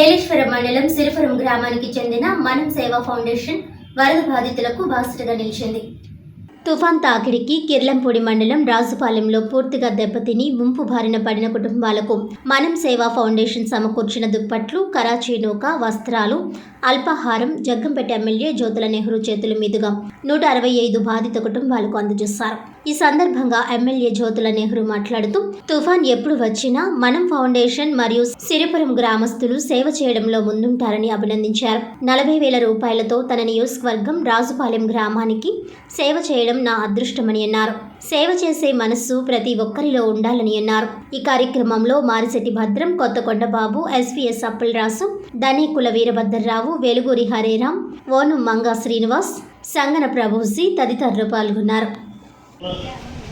ఏలేశ్వరం మండలం సిరిపురం గ్రామానికి చెందిన మనం సేవా ఫౌండేషన్ వరద బాధితులకు బాసటగా నిలిచింది. తుఫాన్ తాకిడికి కిర్లంపూడి మండలం రాజుపాలెంలో పూర్తిగా దెబ్బతిని ముంపు బారిన పడిన కుటుంబాలకు మనం సేవా ఫౌండేషన్ సమకూర్చిన దుప్పట్లు కరాచీ నూక వస్త్రాలు అల్పాహారం జగ్గంపేట ఎమ్మెల్యే జ్యోతుల నెహ్రూ చేతుల మీదుగా నూట అరవై ఐదు బాధిత కుటుంబాలకు అందజేశారు. ఈ సందర్భంగా ఎమ్మెల్యే జ్యోతుల నెహ్రూ మాట్లాడుతూ తుఫాన్ ఎప్పుడు వచ్చినా మనం ఫౌండేషన్ మరియు సిరిపురం గ్రామస్తులు సేవ చేయడంలో ముందుంటారని అభినందించారు. నలభై వేల రూపాయలతో తన నియోజకవర్గం రాజుపాలెం గ్రామానికి సేవ చేయడం నా అదృష్టమని అన్నారు. సేవ చేసే మనస్సు ప్రతి ఒక్కరిలో ఉండాలని అన్నారు. ఈ కార్యక్రమంలో మారిశెట్టి భద్రం కొత్తకొండ బాబు ఎస్వీఎస్ అప్పలరాసు ధనీకుల వీరభద్రరావు వెలుగురి హరేరాం ఓను మంగా శ్రీనివాస్ సంగన ప్రభుజీ తదితరులు పాల్గొన్నారు.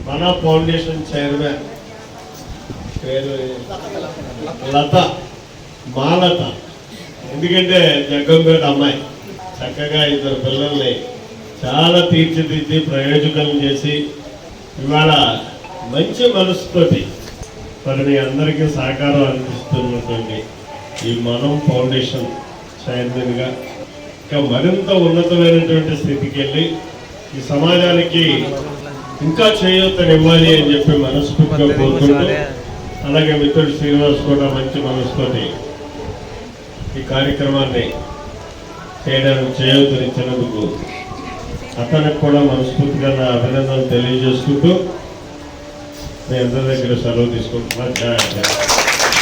మన ఫౌండేషన్ చైర్మన్ పేరు లత మాలత. ఎందుకంటే జగ్గంపేట అమ్మాయి. చక్కగా ఇద్దరు పిల్లల్ని చాలా తీర్చిదిద్ది ప్రయోజకం చేసి ఇవాళ మంచి మనసుతోటి మరి మీ అందరికీ సహకారం అందిస్తున్నటువంటి ఈ మనం ఫౌండేషన్ చైర్మన్గా ఇంకా మరింత ఉన్నతమైనటువంటి స్థితికి వెళ్ళి ఈ సమాజానికి ఇంకా చేయూతనివ్వాలి అని చెప్పి మనస్ఫూర్తిగా కోరుకుంటూ అలాగే మిత్రుడు శ్రీనివాస్ కూడా మంచి మనసుతోటి ఈ కార్యక్రమాన్ని చేయడానికి చేయూతనిచ్చినందుకు అతనికి కూడా మనస్ఫూర్తిగా నా అభినందనలు తెలియజేసుకుంటూ మీ అందరి దగ్గర సెలవు తీసుకుంటున్నా.